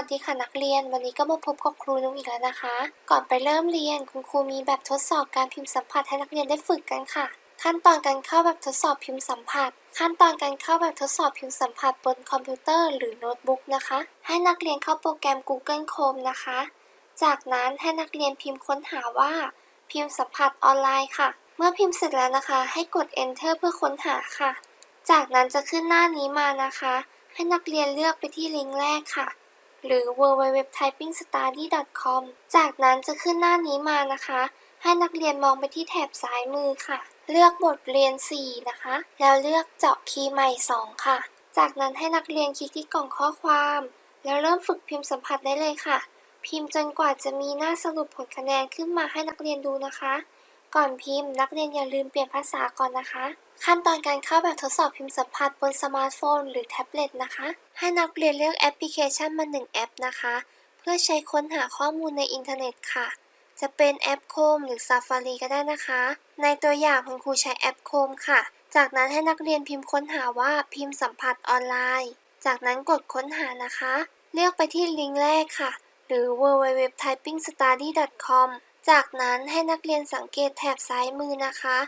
วัสดีค่ะนักเรียน วันนี้ก็มาพบกับครูนุ้งอีกแล้วนะคะ ก่อนไปเริ่มเรียนคุณครูมีแบบทดสอบการพิมพ์สัมผัสให้นักเรียนได้ฝึกกันค่ะ ขั้นตอนการเข้าแบบทดสอบพิมพ์สัมผัส ขั้นตอนการเข้าแบบทดสอบพิมพ์สัมผัสบนคอมพิวเตอร์หรือโน้ตบุ๊กนะคะ ให้นักเรียนเข้าโปรแกรม Google Chrome นะคะ จากนั้นให้นักเรียนพิมพ์ค้นหาว่า พิมพ์สัมผัสออนไลน์ค่ะ เมื่อพิมพ์เสร็จแล้วนะคะ ให้กด enter เพื่อค้นหาค่ะ จากนั้นจะขึ้นหน้านี้มานะคะ ให้นักเรียนเลือกไปที่ลิงก์แรกค่ะ หรือ www.typingstudy.com จากนั้นจะขึ้นหน้านี้มานะคะ ให้นักเรียนมองไปที่แถบซ้ายมือค่ะ เลือกบทเรียน 4 นะคะ แล้วเลือกเจาะคีย์ใหม่ 2 ค่ะ จากนั้นให้นักเรียนคลิกที่กล่องข้อความ แล้วเริ่มฝึกพิมพ์สัมผัสได้เลยค่ะ พิมพ์จนกว่าจะมีหน้าสรุปผลคะแนนขึ้นมาให้นักเรียนดูนะคะ ก่อนพิมพ์นักเรียนอย่าลืมเปลี่ยนภาษาก่อนนะคะ ขั้นตอนการเข้าแบบทดสอบพิมพ์สัมผัสบนสมาร์ทโฟนหรือแท็บเล็ตนะคะ ให้นักเรียนเลือกแอปพลิเคชันมาหนึ่งแอปนะคะ เพื่อใช้ค้นหาข้อมูลในอินเทอร์เน็ตค่ะ จะเป็นแอป Chrome หรือ Safari ก็ได้นะคะ ในตัวอย่างคุณครูใช้แอป Chrome ค่ะ จากนั้นให้นักเรียนพิมพ์ค้นหาว่าพิมพ์สัมผัสออนไลน์ จากนั้นกดค้นหานะคะ เลือกไปที่ลิงก์แรกค่ะ หรือ www.typingstudy.com จากนั้นให้นักเรียนสังเกตแถบซ้ายมือนะคะ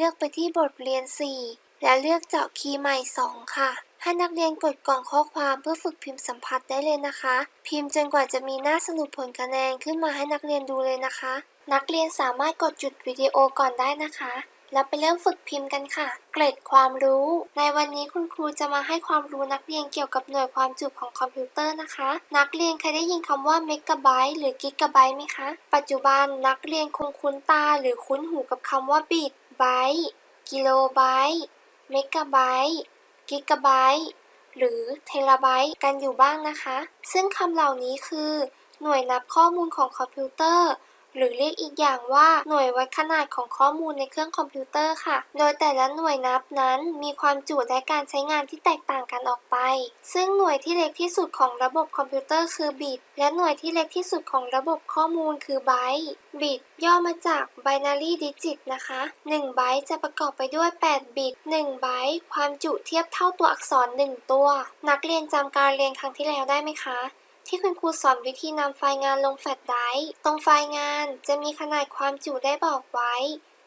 เลือกไปที่บทเรียน 4 และเลือกเจาะคีย์ใหม่ 2 ค่ะ ให้นักเรียนกดกล่องข้อความเพื่อฝึกพิมพ์สัมผัสได้เลยนะคะ พิมพ์จนกว่าจะมีหน้าสรุปผลคะแนนขึ้นมาให้นักเรียนดูเลยนะคะ นักเรียนสามารถกดหยุดวิดีโอก่อนได้นะคะแล้วไปเริ่มฝึกพิมพ์กันค่ะ เกรดความรู้ ในวันนี้คุณครูจะมาให้ความรู้นักเรียนเกี่ยวกับหน่วยความจุของคอมพิวเตอร์นะคะ นักเรียนเคยได้ยินคำว่าเมกะไบต์หรือกิกะไบต์ไหมคะ ปัจจุบันนักเรียนคงคุ้นตาหรือคุ้นหูกับคำว่าบิต ไบต์ กิโลไบต์ เมกะไบต์ กิกะไบต์ หรือเทราไบต์กันอยู่บ้างนะคะ ซึ่งคำเหล่านี้คือ หน่วยนับข้อมูลของคอมพิวเตอร์ หรือเรียกอีกอย่างว่าหน่วยวัดขนาดของข้อมูลในเครื่องคอมพิวเตอร์ค่ะ โดยแต่ละหน่วยนับนั้นมีความจุและการใช้งานที่แตกต่างกันออกไป ซึ่งหน่วยที่เล็กที่สุดของระบบคอมพิวเตอร์คือบิต และหน่วยที่เล็กที่สุดของระบบข้อมูลคือไบต์บิตย่อมาจาก binary digit นะคะ 1 ไบต์จะประกอบไปด้วย 8 บิต 1 ไบต์ความจุเทียบเท่าตัวอักษร 1 ตัว นักเรียนจำการเรียนครั้งที่แล้วได้ไหมคะ ที่คุณครูสอนวิธีนำไฟล์งานลงแฟลชไดรฟ์ตรงไฟล์งานจะมีขนาดความจุได้บอกไว้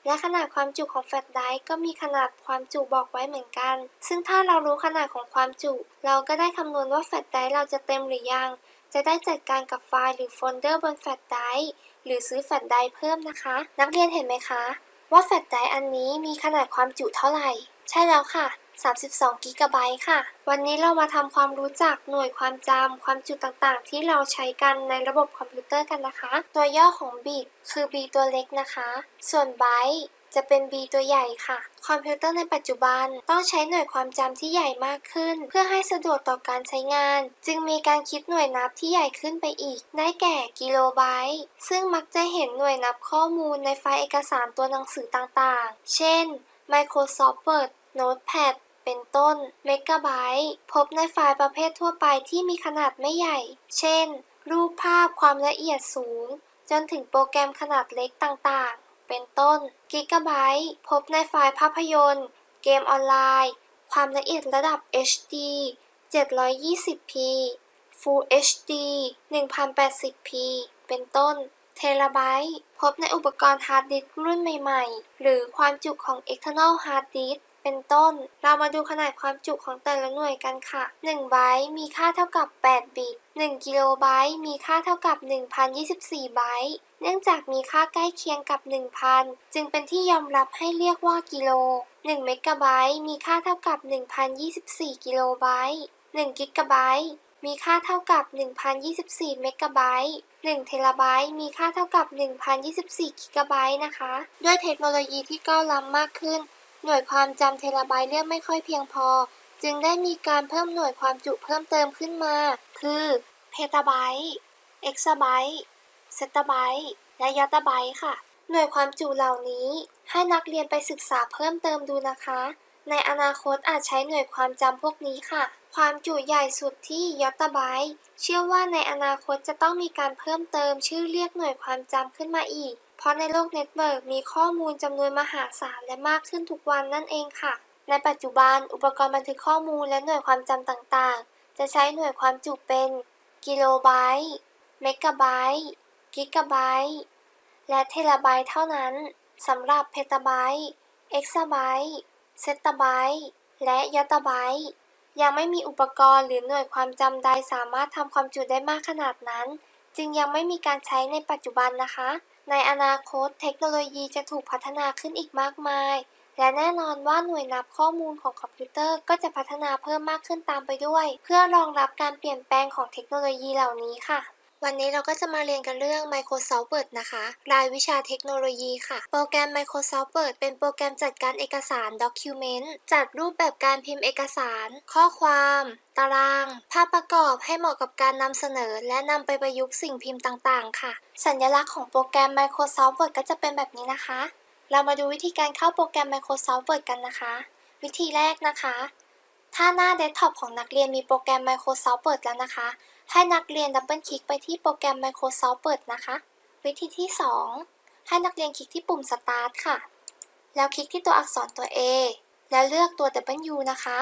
และขนาดความจุของแฟลชไดรฟ์ก็มีขนาดความจุบอกไว้เหมือนกัน ซึ่งถ้าเรารู้ขนาดของความจุ เราก็ได้คำนวณว่าแฟลชไดรฟ์เราจะเต็มหรือยัง จะได้จัดการกับไฟล์หรือโฟลเดอร์บนแฟลชไดรฟ์หรือซื้อแฟลชไดรฟ์เพิ่มนะคะ นักเรียนเห็นไหมคะ ว่าแฟลชไดรฟ์อันนี้มีขนาดความจุเท่าไหร่ ใช่แล้วค่ะ 32 กิกะไบต์ค่ะ วันนี้เรามาทำความรู้จักหน่วยความจำความจุต่างๆ ที่เราใช้กันในระบบคอมพิวเตอร์กันนะคะ ตัวย่อของบิตคือ b ตัวเล็กนะคะ ส่วนไบต์จะเป็น b ตัวใหญ่ค่ะ คอมพิวเตอร์ในปัจจุบันต้องใช้หน่วยความจำที่ใหญ่มากขึ้น เพื่อให้สะดวกต่อการใช้งาน จึงมีการคิดหน่วยนับที่ใหญ่ขึ้นไปอีก ได้แก่กิโลไบต์ ซึ่งมักจะเห็นหน่วยนับข้อมูลในไฟล์เอกสารตัวหนังสือต่างๆ เช่น Microsoft Word Notepad เป็นต้นเมกะไบต์พบในไฟล์ประเภททั่วไปที่มีขนาดไม่ใหญ่ เช่น รูปภาพความละเอียดสูง จนถึงโปรแกรมขนาดเล็กต่างๆ เป็นต้นกิกะไบต์พบในไฟล์ภาพยนตร์ เกมออนไลน์ ความละเอียดระดับ HD 720p Full HD 1080p เป็นต้น เทราไบต์พบในอุปกรณ์ฮาร์ดดิสก์รุ่นใหม่ ๆ หรือความจุของ external hard disk เป็นต้น เรามาดูขนาดความจุของแต่ละหน่วยกันค่ะ1ไบต์มีค่าเท่ากับ 8 บิต 1 กิโลไบต์มีค่าเท่ากับ 1024 ไบต์เนื่องจากมีค่าใกล้เคียงกับ 1,000 จึงเป็นที่ยอมรับให้เรียกว่ากิโล 1 เมกะไบต์มีค่าเท่ากับ 1024 กิโลไบต์1กิกะไบต์มีค่าเท่ากับ 1024 เมกะไบต์1 เทราไบต์มีค่าเท่ากับ 1024 กิกะไบต์นะคะ ด้วยเทคโนโลยีที่ก้าวล้ำมากขึ้น หน่วยความจำเทราไบต์เรียกไม่ค่อยเพียงพอ จึงได้มีการเพิ่มหน่วยความจุเพิ่มเติมขึ้นมา คือเพตาไบต์เอ็กซาไบต์เซตาไบต์และยอตาไบต์ค่ะ หน่วยความจุเหล่านี้ให้นักเรียนไปศึกษาเพิ่มเติมดูนะคะ ในอนาคตอาจใช้หน่วยความจำพวกนี้ค่ะ ความจุใหญ่สุดที่ยอตาไบต์เชื่อว่าในอนาคตจะต้องมีการเพิ่มเติมชื่อเรียกหน่วยความจำขึ้นมาอีก เพราะในโลกเน็ตเวิร์กมีข้อมูลจำนวนมหาศาลและมากขึ้นทุกวันนั่นเองค่ะ ในปัจจุบันอุปกรณ์บันทึกข้อมูลและหน่วยความจำต่างๆ จะใช้หน่วยความจุเป็น กิโลไบต์เมกะไบต์กิกะไบต์และเทราไบต์เท่านั้นสำหรับเพตาไบต์เอ็กซาไบต์เซตาไบต์และยอตาไบต์ยังไม่มีอุปกรณ์หรือหน่วยความจำใดสามารถทำความจุได้มากขนาดนั้น จึงยังไม่มีการใช้ในปัจจุบันนะคะ ในอนาคตเทคโนโลยีจะถูกพัฒนาขึ้นอีกมากมาย และแน่นอนว่าหน่วยนับข้อมูลของคอมพิวเตอร์ก็จะพัฒนาเพิ่มมากขึ้นตามไปด้วย เพื่อรองรับการเปลี่ยนแปลงของเทคโนโลยีเหล่านี้ค่ะ วันนี้เราก็จะมาเรียนกันเรื่อง Microsoft Word นะคะ รายวิชาเทคโนโลยีค่ะ โปรแกรม Microsoft Word เป็นโปรแกรมจัดการเอกสาร Document จัดรูปแบบการพิมพ์เอกสาร ข้อความ ตาราง ภาพประกอบให้เหมาะกับการนำเสนอ และนำไปประยุกต์สิ่งพิมพ์ต่างๆ ค่ะ สัญลักษณ์ของโปรแกรม Microsoft Word ก็จะเป็นแบบนี้นะคะ เรามาดูวิธีการเข้าโปรแกรม Microsoft Word กันนะคะ วิธีแรกนะคะ ถ้าหน้าเดสก์ท็อปของนักเรียนมีโปรแกรม Microsoft Word แล้วนะคะ ให้นักเรียนดับเบิลคลิกไปที่โปรแกรม Microsoft Word นะคะ วิธีที่ 2 ให้นักเรียนคลิกที่ปุ่ม Start ค่ะ แล้วคลิกที่ตัวอักษรตัว A แล้วเลือกตัว W นะคะ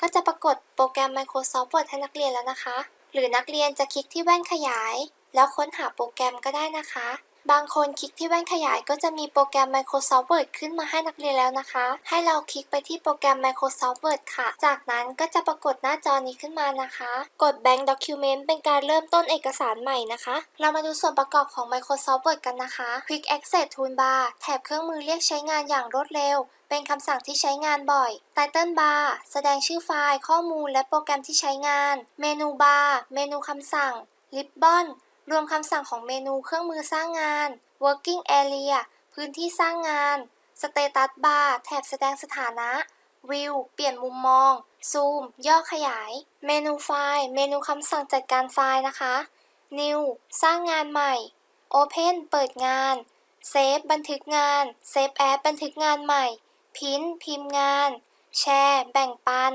ก็จะปรากฏโปรแกรม Microsoft Word ให้นักเรียนแล้วนะคะ หรือนักเรียนจะคลิกที่แว่นขยาย แล้วค้นหาโปรแกรมก็ได้นะคะ บางคนคลิกที่แว่นขยายก็จะมีโปรแกรม Microsoft Word ขึ้นมาให้นักเรียนแล้วนะคะ ให้เราคลิกไปที่โปรแกรม Microsoft Word ค่ะ จากนั้นก็จะปรากฏหน้าจอนี้ขึ้นมานะคะ กด Blank Document เป็นการเริ่มต้นเอกสารใหม่นะคะ เรามาดูส่วนประกอบของ Microsoft Word กันนะคะ Quick Access Toolbar แถบเครื่องมือเรียกใช้งานอย่างรวดเร็ว เป็นคำสั่งที่ใช้งานบ่อย Title Bar แสดงชื่อไฟล์ ข้อมูล และโปรแกรมที่ใช้งาน เมนูบาร์เมนูคำสั่ง Ribbon รวมคำสั่งของเมนูเครื่องมือสร้างงาน Working Area พื้นที่สร้างงาน Status Bar แถบแสดงสถานะ View เปลี่ยนมุมมอง Zoom ย่อขยาย เมนูไฟล์ เมนูคำสั่งจัดการไฟล์นะคะ New สร้างงานใหม่ Open เปิดงาน Save บันทึกงาน Save As บันทึกงานใหม่ Print พิมพ์งาน แชร์ แบ่งปัน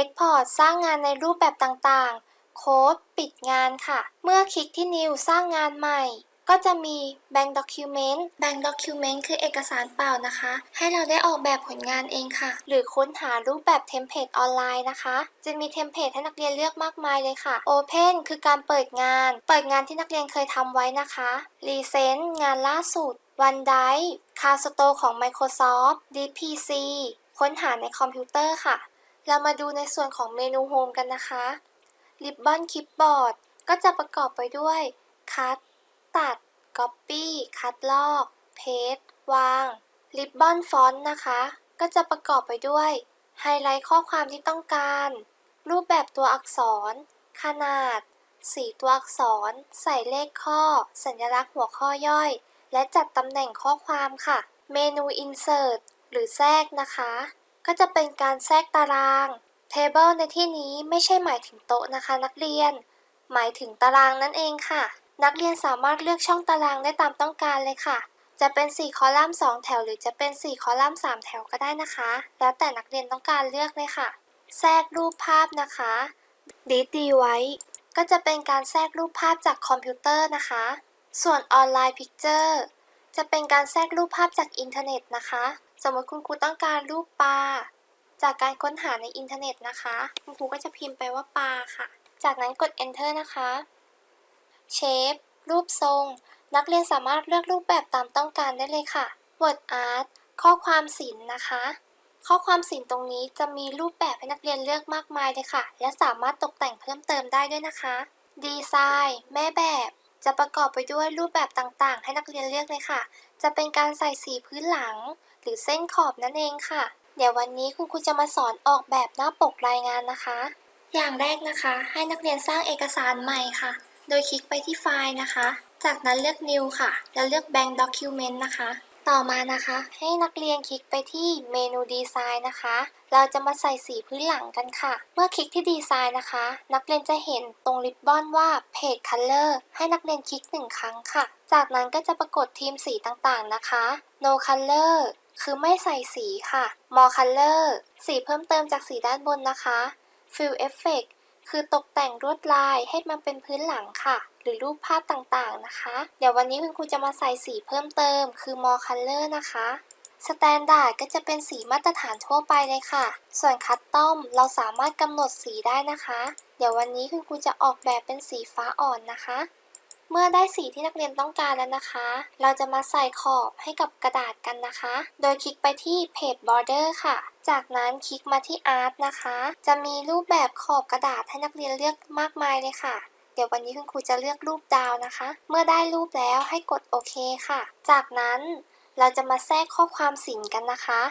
Export สร้างงานในรูปแบบต่างๆ โค้ดปิดงานค่ะ เมื่อคลิกที่ New สร้างงานใหม่ ก็จะมี Bank Document Bank Document คือเอกสารเปล่านะคะ ให้เราได้ออกแบบผลงานเองค่ะ หรือค้นหารูปแบบเทมเพลตออนไลน์นะคะ จะมีเทมเพลตให้นักเรียนเลือกมากมายเลยค่ะ Open คือการเปิดงาน เปิดงานที่นักเรียนเคยทำไว้นะคะ Recent งานล่าสุด OneDrive CloudStore ของ Microsoft DPC ค้นหาในคอมพิวเตอร์ค่ะ เรามาดูในส่วนของเมนู Home กันนะคะ Ribbon Clipboard ก็จะประกอบไปด้วย Cut ตัด Copy คัดลอก Paste วาง Ribbon Font นะคะ ก็จะประกอบไปด้วย ไฮไลท์ข้อความที่ต้องการ รูปแบบตัวอักษร ขนาด สีตัวอักษร ใส่เลขข้อ สัญลักษณ์หัวข้อย่อย และจัดตำแหน่งข้อความค่ะ เมนู Insert หรือแทรกนะคะ ก็จะเป็นการแทรกตาราง Table ในที่นี้ไม่ใช่หมายถึงโต๊ะนะคะนักเรียน หมายถึงตารางนั่นเองค่ะ นักเรียนสามารถเลือกช่องตารางได้ตามต้องการเลยค่ะ จะเป็น 4 คอลัมน์ 2 แถว หรือจะเป็น 4 คอลัมน์ 3 แถวก็ได้นะคะ แล้วแต่นักเรียนต้องการเลือกเลยค่ะ แทรกรูปภาพนะคะดีดีไว้ ก็จะเป็นการแทรกรูปภาพจากคอมพิวเตอร์นะคะ ส่วนออนไลน์พิกเจอร์จะเป็นการแทรกรูปภาพจากอินเทอร์เน็ตนะคะ สมมติคุณครูต้องการรูปปลา จากการค้นหาในอินเทอร์เน็ตนะคะ คุณครูก็จะพิมพ์ไปว่าปลาค่ะ จากนั้นกด enter นะคะ shape รูปทรง นักเรียนสามารถเลือกรูปแบบตามต้องการได้เลยค่ะ word art ข้อความศิลป์นะคะ ข้อความศิลป์ตรงนี้จะมีรูปแบบให้นักเรียนเลือกมากมายเลยค่ะ และสามารถตกแต่งเพิ่มเติมได้ด้วยนะคะ ดีไซน์ แม่แบบจะประกอบไปด้วยรูปแบบต่างๆ ให้นักเรียนเลือกเลยค่ะ จะเป็นการใส่สีพื้นหลัง หรือเส้นขอบนั่นเองค่ะ เดี๋ยววันนี้คุณครูจะมาสอนออกแบบหน้าปกรายงานนะคะ อย่างแรกนะคะ ให้นักเรียนสร้างเอกสารใหม่ค่ะ โดยคลิกไปที่ไฟล์นะคะ จากนั้นเลือก New ค่ะ แล้วเลือก Bank Document นะคะ ต่อมานะคะ ให้นักเรียนคลิกไปที่เมนูดีไซน์นะคะ เราจะมาใส่สีพื้นหลังกันค่ะ เมื่อคลิกที่ดีไซน์นะคะ นักเรียนจะเห็นตรงริบบอนว่า Page Color ให้นักเรียนคลิกหนึ่งครั้งค่ะ จากนั้นก็จะปรากฏทีมสีต่างๆนะคะ No Color คือไม่ใส่สีค่ะ More Color สีเพิ่มเติมจากสีด้านบนนะคะ Fill Effect คือตกแต่งลวดลายให้มันเป็นพื้นหลังค่ะ หรือรูปภาพต่างๆนะคะ เดี๋ยววันนี้คุณครูจะมาใส่สีเพิ่มเติม คือ more color นะคะ Standard ก็จะเป็นสีมาตรฐานทั่วไปเลยค่ะ ส่วน Custom เราสามารถกำหนดสีได้นะคะ เดี๋ยววันนี้คุณครูจะออกแบบเป็นสีฟ้าอ่อนนะคะ เมื่อได้สีที่นักเรียนต้องการแล้วนะคะ เราจะมาใส่ขอบให้กับกระดาษกันนะคะ โดยคลิกไปที่เพจ border ค่ะ จากนั้นคลิกมาที่ art นะคะ จะมีรูปแบบขอบกระดาษให้นักเรียนเลือกมากมายเลยค่ะเดี๋ยววันนี้คุณครูจะเลือกรูปดาวนะคะ เมื่อได้รูปแล้วให้กดโอเคค่ะ จากนั้นเราจะมาแทรกข้อความสินกันนะคะ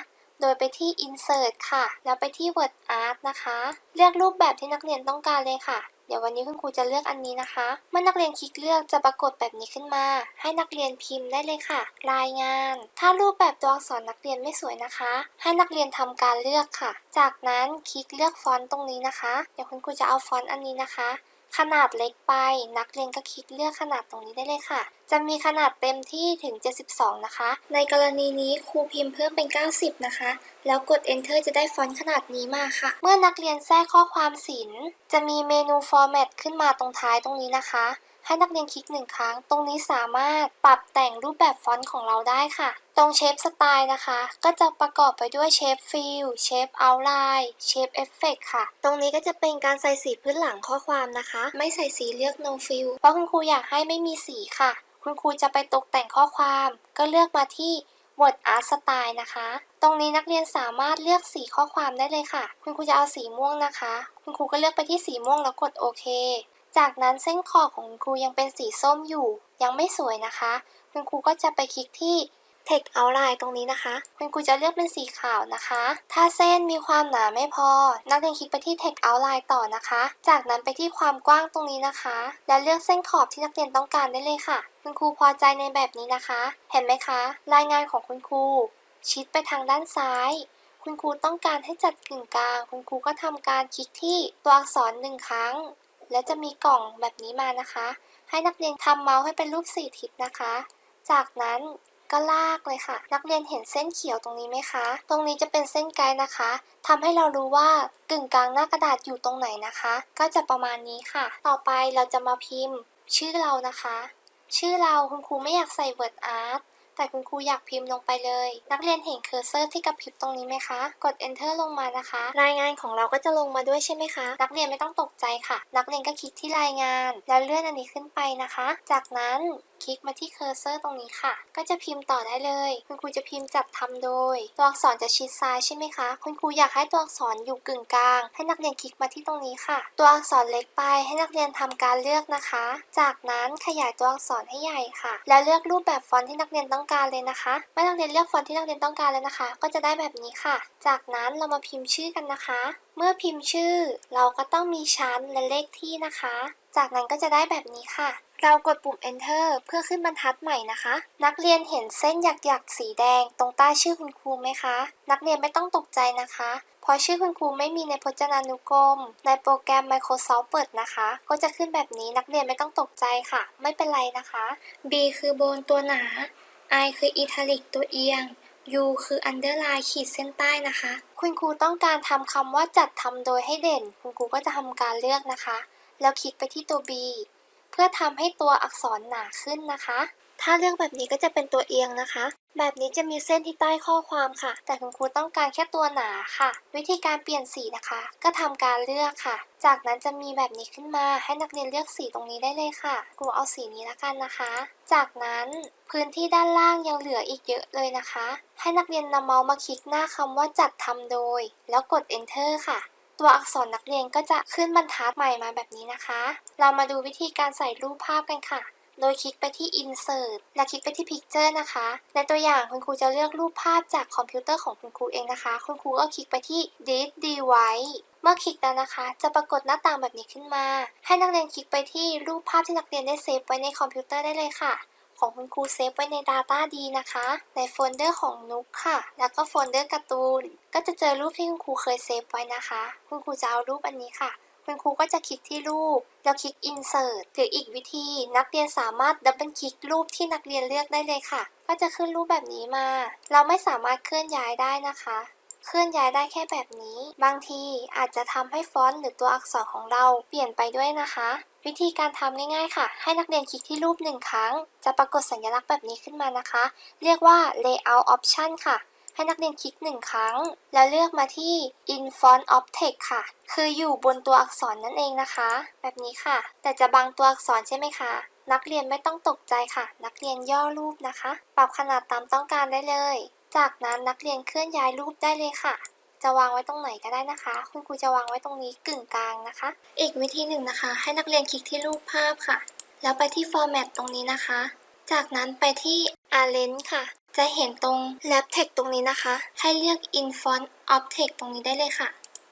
โดยไปที่ insert ค่ะ แล้วไปที่ word art นะคะ เลือกรูปแบบที่นักเรียนต้องการเลยค่ะ เดี๋ยววันนี้คุณครูจะเลือกอันนี้นะคะ เมื่อนักเรียนคลิกเลือกจะปรากฏแบบนี้ขึ้นมา ให้นักเรียนพิมพ์ได้เลยค่ะ รายงาน ถ้ารูปแบบตัวอักษรนักเรียนไม่สวยนะคะ ให้นักเรียนทำการเลือกค่ะ จากนั้นคลิกเลือกฟอนต์ตรงนี้นะคะ เดี๋ยวคุณครูจะเอาฟอนต์อันนี้นะคะ ขนาดเล็กไป นักเรียนก็คลิกเลือกขนาดตรงนี้ได้เลยค่ะ จะมีขนาดเต็มที่ถึง 72 นะคะ ในกรณีนี้ครูพิมพ์เพิ่มเป็น 90 นะคะ แล้วกด enter จะได้ฟอนต์ขนาดนี้มาค่ะ เมื่อนักเรียนแทรกข้อความศิลป์จะมีเมนู format ขึ้นมาตรงท้ายตรงนี้นะคะ ให้นักเรียนคลิกหนึ่งครั้ง ตรงนี้สามารถปรับแต่งรูปแบบฟอนต์ของเราได้ค่ะ ตรงเชฟสไตล์นะคะ ก็จะประกอบไปด้วยเชฟฟิลเชฟเอาไลน์เชฟเอฟเฟกค่ะ ตรงนี้ก็จะเป็นการใส่สีพื้นหลังข้อความนะคะ ไม่ใส่สีเลือก no fill เพราะคุณครูอยากให้ไม่มีสีค่ะ คุณครูจะไปตกแต่งข้อความ ก็เลือกมาที่ Word Art Style นะคะ ตรงนี้นักเรียนสามารถเลือกสีข้อความได้เลยค่ะ คุณครูจะเอาสีม่วงนะคะ คุณครูก็เลือกไปที่สีม่วงแล้วกดโอเค จากนั้นเส้นขอบของคุณครูยังเป็นสีส้มอยู่ ยังไม่สวยนะคะ คุณครูก็จะไปคลิกที่ Text Outline ตรงนี้นะคะ คุณครูจะเลือกเป็นสีขาวนะคะ ถ้าเส้นมีความหนาไม่พอ นักเรียนคลิกไปที่ Text Outline ต่อนะคะ จากนั้นไปที่ความกว้างตรงนี้นะคะ และเลือกเส้นขอบที่นักเรียนต้องการได้เลยค่ะ คุณครูพอใจในแบบนี้นะคะ เห็นไหมคะ รายงานของคุณครู ชิดไปทางด้านซ้าย คุณครูต้องการให้จัดกึ่งกลาง คุณครูก็ทำการคลิกที่ตัวอักษรหนึ่งครั้ง และจะมีกล่องแบบนี้มานะคะ ให้นักเรียนทำเมาส์ให้เป็นรูปสี่ทิศนะคะ จากนั้นก็ลากเลยค่ะ นักเรียนเห็นเส้นเขียวตรงนี้ไหมคะ ตรงนี้จะเป็นเส้นไกด์นะคะทำให้เรารู้ว่ากึ่งกลางหน้ากระดาษอยู่ตรงไหนนะคะ ก็จะประมาณนี้ค่ะ ต่อไปเราจะมาพิมพ์ ชื่อเรานะคะ ชื่อเราคุณครูไม่อยากใส่ word art แต่คุณครูอยากพิมพ์ลงไปเลย นักเรียนเห็นเคอร์เซอร์ที่กระพริบตรงนี้ไหมคะ กด enter ลงมานะคะ รายงานของเราก็จะลงมาด้วยใช่ไหมคะ นักเรียนไม่ต้องตกใจค่ะ นักเรียนก็คลิกที่รายงาน แล้วเลื่อนอันนี้ขึ้นไปนะคะ จากนั้น คลิกมาที่เคอร์เซอร์ตรงนี้ค่ะ ก็จะพิมพ์ต่อได้เลย คุณครูจะพิมพ์จัดทำโดย ตัวอักษรจะชิดซ้ายใช่ไหมคะ คุณครูอยากให้ตัวอักษรอยู่กึ่งกลาง ให้นักเรียนคลิกมาที่ตรงนี้ค่ะ ตัวอักษรเล็กไปให้นักเรียนทำการเลือกนะคะ จากนั้นขยายตัวอักษรให้ใหญ่ค่ะ แล้วเลือกรูปแบบฟอนต์ที่นักเรียนต้องการเลยนะคะเมื่อนักเรียนเลือกฟอนต์ที่นักเรียนต้องการแล้วนะคะ ก็จะได้แบบนี้ค่ะ จากนั้นเรามาพิมพ์ชื่อกันนะคะ เมื่อพิมพ์ชื่อ เราก็ต้องมีชั้นและเลขที่นะคะ จากนั้นก็จะได้แบบนี้ค่ะ เรากดปุ่ม enter เพื่อขึ้นบรรทัดใหม่นะคะ นักเรียนเห็นเส้นหยักๆ สีแดง ตรงใต้ชื่อคุณครูไหมคะ นักเรียนไม่ต้องตกใจนะคะเพราะชื่อคุณครูไม่มีในพจนานุกรม ในโปรแกรม Microsoft เปิดนะคะ ก็จะขึ้นแบบนี้นักเรียนไม่ต้องตกใจค่ะ ไม่เป็นไรนะคะ B คือโบนตัวหนา I คือ italic ตัวเอียง U คือ underline ขีดเส้นใต้นะคะ คุณครูต้องการทำคำว่าจัดทำโดยให้เด่น คุณครูก็จะทำการเลือกนะคะ แล้วคลิกไปที่ตัว B พื่อทำให้ตัวอักษรหนาขึ้นนะคะ ถ้าเลือกแบบนี้ก็จะเป็นตัวเอียงนะคะ แบบนี้จะมีเส้นที่ใต้ข้อความค่ะ แต่คุณครูต้องการแค่ตัวหนาค่ะ วิธีการเปลี่ยนสีนะคะ ก็ทำการเลือกค่ะ จากนั้นจะมีแบบนี้ขึ้นมา ให้นักเรียนเลือกสีตรงนี้ได้เลยค่ะครูเอาสีนี้ละกันนะคะ จากนั้นพื้นที่ด้านล่างยังเหลืออีกเยอะเลยนะคะ ให้นักเรียนนำเมาส์มาคลิกหน้าคำว่าจัดทำโดย แล้วกด enter ค่ะ ตัวอักษรนักเรียนก็จะขึ้นบรรทัดใหม่มาแบบนี้นะคะ เรามาดูวิธีการใส่รูปภาพกันค่ะ โดยคลิกไปที่ insert และคลิกไปที่ picture นะคะ ในตัวอย่างคุณครูจะเลือกรูปภาพจากคอมพิวเตอร์ของคุณครูเองนะคะ คุณครูก็คลิกไปที่ delete device เมื่อคลิกแล้วนะคะ จะปรากฏหน้าต่างแบบนี้ขึ้นมา ให้นักเรียนคลิกไปที่รูปภาพที่นักเรียนได้เซฟไว้ในคอมพิวเตอร์ได้เลยค่ะ ของคุณครูเซฟไว้ใน Data D นะคะ ในโฟลเดอร์ของนุกค่ะ แล้วก็โฟลเดอร์การ์ตูน ก็จะเจอรูปที่คุณครูเคยเซฟไว้นะคะ คุณครูจะเอารูปอันนี้ค่ะ คุณครูก็จะคลิกที่รูป แล้วคลิก insert หรืออีกวิธี นักเรียนสามารถดับเบิลคลิกรูปที่นักเรียนเลือกได้เลยค่ะ ก็จะขึ้นรูปแบบนี้มา เราไม่สามารถเคลื่อนย้ายได้นะคะ เคลื่อนย้ายได้แค่แบบนี้ บางทีอาจจะทำให้ฟอนต์หรือตัวอักษรของเราเปลี่ยนไปด้วยนะคะ วิธีการทำง่ายๆค่ะ ให้นักเรียนคลิกที่รูปหนึ่งครั้ง จะปรากฏสัญลักษณ์แบบนี้ขึ้นมานะคะ เรียกว่า layout option ค่ะให้นักเรียนคลิกหนึ่งครั้ง แล้วเลือกมาที่ in font of text ค่ะ คืออยู่บนตัวอักษรนั่นเองนะคะ แบบนี้ค่ะ แต่จะบังตัวอักษรใช่ไหมคะ นักเรียนไม่ต้องตกใจค่ะ นักเรียนย่อรูปนะคะ ปรับขนาดตามต้องการได้เลย จากนั้นนักเรียนเคลื่อนย้ายรูปได้เลยค่ะ จะวางไว้ตรงไหนก็ได้นะคะ คุณครูจะวางไว้ตรงนี้กึ่งกลางนะคะ อีกวิธีหนึ่งนะคะ ให้นักเรียนคลิกที่รูปภาพค่ะ แล้วไปที่ format ตรงนี้นะคะ จากนั้นไปที่ arrange ค่ะ จะเห็นตรง lab text ตรงนี้นะคะ ให้เลือก in font of text ตรงนี้ได้เลยค่ะ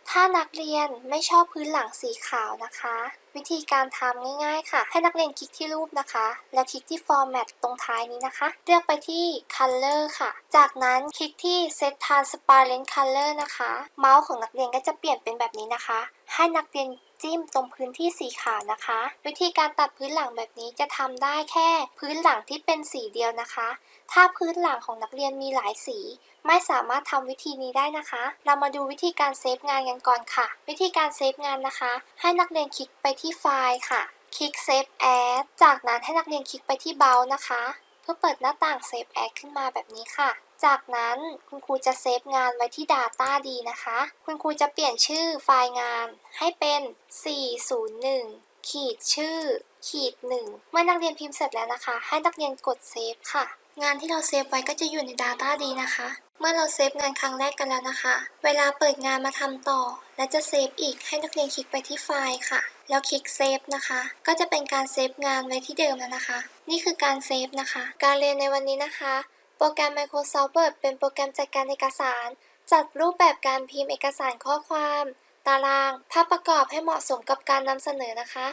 ถ้านักเรียนไม่ชอบพื้นหลังสีขาวนะคะ วิธีการทำง่ายๆ ค่ะ ให้นักเรียนคลิกที่รูปนะคะ แล้วคลิกที่ format ตรงท้ายนี้นะคะ เลือกไปที่ color ค่ะ จากนั้นคลิกที่ set transparent color นะคะ เมาส์ของนักเรียนก็จะเปลี่ยนเป็นแบบนี้นะคะให้นักเรียนจิ้มตรงพื้นที่สีขาวนะคะ วิธีการตัดพื้นหลังแบบนี้จะทำได้แค่ พื้นหลังที่เป็นสีเดียวนะคะ ถ้าพื้นหลังของนักเรียนมีหลายสี ไม่สามารถทำวิธีนี้ได้นะคะ เรามาดูวิธีการเซฟงานกันก่อนค่ะ วิธีการเซฟงานนะคะ ให้นักเรียนคลิกไปที่ไฟล์ค่ะ คลิก Save As จากนั้นให้นักเรียนคลิกไปที่เบ u นะคะ พื่อเปิดหน้าต่าง Save As ขึ้นมาแบบนี้ค่ะ จากนั้นคุณครูจะเซฟงานไว้ที่ Data ดีนะคะ คุณครูจะเปลี่ยนชื่อไฟล์งานให้เป็น 401 ขีดชื่อ ขีดหนึ่งเมื่อนักเรียนพิมพ์เสร็จแล้วนะคะ ให้นักเรียนกดเซฟค่ะ งานที่เราเซฟไว้ก็จะอยู่ใน Data ดีนะคะ เมื่อเราเซฟงานครั้งแรกกันแล้วนะคะ เวลาเปิดงานมาทำต่อ และจะเซฟอีกให้นักเรียนคลิกไปที่ไฟล์ค่ะ แล้วคลิกเซฟนะคะ ก็จะเป็นการเซฟงานไว้ที่เดิมแล้วนะคะ นี่คือการเซฟนะคะ การเรียนในวันนี้นะคะ โปรแกรม Microsoft Word เป็นโปรแกรมจัดการเอกสาร จัดรูปแบบการพิมพ์เอกสารข้อความ ตาราง ภาพประกอบให้เหมาะสมกับการนำเสนอนะคะ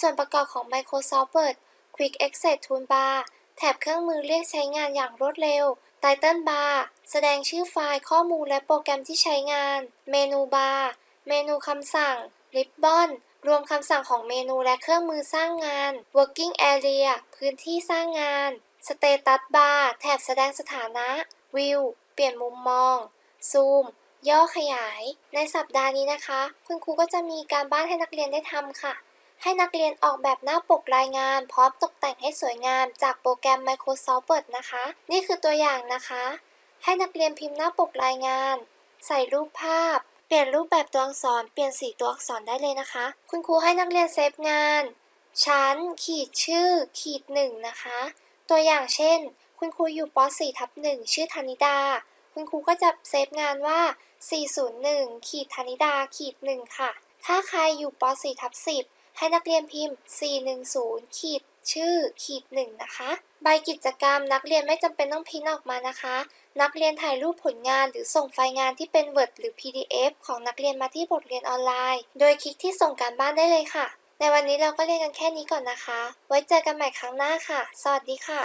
ส่วนประกอบของ Microsoft Word Quick Access Toolbar แถบเครื่องมือเรียกใช้งานอย่างรวดเร็ว Title Bar แสดงชื่อไฟล์ข้อมูลและโปรแกรมที่ใช้งาน เมนูบาร์เมนูคำสั่ง Ribbon รวมคำสั่งของเมนูและเครื่องมือสร้างงาน Working Area พื้นที่สร้างงาน Status Bar แถบแสดงสถานะ View เปลี่ยนมุมมอง Zoom ย่อขยาย ในสัปดาห์นี้นะคะ คุณครูก็จะมีการบ้านให้นักเรียนได้ทำค่ะ ให้นักเรียนออกแบบหน้าปกรายงาน พร้อมตกแต่งให้สวยงามจากโปรแกรม Microsoft Word นะคะ นี่คือตัวอย่างนะคะ ให้นักเรียนพิมพ์หน้าปกรายงาน ใส่รูปภาพ เปลี่ยนรูปแบบตัวอักษร เปลี่ยนสีตัวอักษรได้เลยนะคะ คุณครูให้นักเรียนเซฟงาน ชั้น ขีดชื่อ ขีดหนึ่งนะคะ ตัวอย่างเช่น คุณครูอยู่ป .4 ทับ1ชื่อธนิดา คุณครูก็จะเซฟงานว่า 401 ขีดธนิดา ขีดหนึ่งค่ะ ถ้าใครอยู่ป .4 ทับ10 ให้นักเรียนพิมพ์ 410ขีดชื่อขีดหนึ่งนะคะ ใบกิจกรรมนักเรียนไม่จำเป็นต้องพิมพ์ออกมานะคะ นักเรียนถ่ายรูปผลงานหรือส่งไฟล์งานที่เป็น Word หรือ PDF ของนักเรียนมาที่บทเรียนออนไลน์ โดยคลิกที่ส่งการบ้านได้เลยค่ะ ในวันนี้เราก็เรียนกันแค่นี้ก่อนนะคะ ไว้เจอกันใหม่ครั้งหน้าค่ะ สวัสดีค่ะ